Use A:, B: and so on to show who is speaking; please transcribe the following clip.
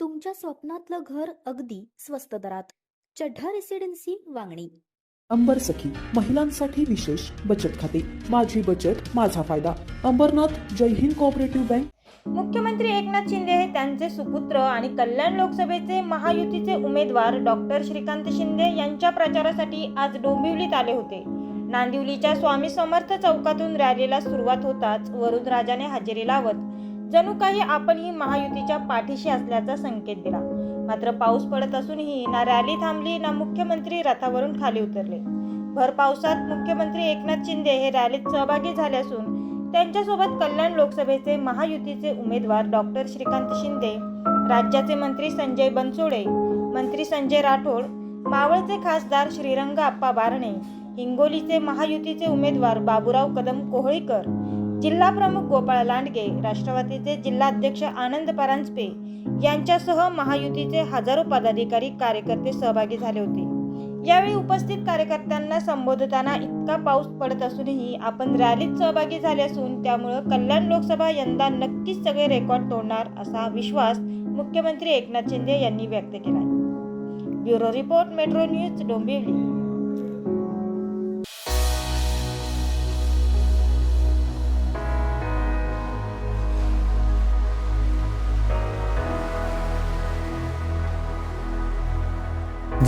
A: तुमच्या स्वप्नातलं घर अगदी स्वस्त दरात. चढ्ढा रेसिडेन्सी वांगणी.
B: अंबर सखी महिलांसाठी विशेष बचत खाते. माझी बचत माझा फायदा. अंबरनाथ जय हिंद कोऑपरेटिव्ह बँक
C: मुख्यमंत्री एकनाथ शिंदे हे त्यांचे सुपुत्र आणि कल्याण लोकसभेचे महायुतीचे उमेदवार डॉक्टर श्रीकांत शिंदे यांच्या प्रचारासाठी आज डोंबिवलीत आले होते. नांदिवलीच्या स्वामी समर्थ चौकातून रॅलीला सुरुवात होताच वरुणराजाने हजेरी लावत जणू काही आपण ही महायुतीच्या पाठीशी असल्याचा संकेत दिला. मात्र पाऊस पडत असूनही ना रॅली थांबली ना मुख्यमंत्री रथावरून खाली उतरले. भर पावसात मुख्यमंत्री एकनाथ शिंदे हे रॅलीत सहभागी झाले असून त्यांच्यासोबत कल्याण लोकसभेचे महायुतीचे उमेदवार डॉक्टर श्रीकांत शिंदे राज्याचे मंत्री संजय बनसोडे मंत्री संजय राठोड मावळचे खासदार श्रीरंग आप्पा बारणे हिंगोलीचे महायुतीचे उमेदवार बाबूराव कदम कोहळीकर जिल्हा प्रमुख गोपाळ लांडगे राष्ट्रवादीचे जिल्हाध्यक्ष आनंद परांजपे यांच्यासह महायुतीचे हजारो पदाधिकारी कार्यकर्ते सहभागी झाले होते. यावेळी उपस्थित कार्यकर्त्यांना संबोधताना इतका पाऊस पडत असूनही आपण रॅलीत सहभागी झाले असून त्यामुळं कल्याण लोकसभा यंदा नक्कीच सगळे रेकॉर्ड तोडणार असा विश्वास मुख्यमंत्री एकनाथ शिंदे यांनी व्यक्त केला bureau report metro news Dombivli.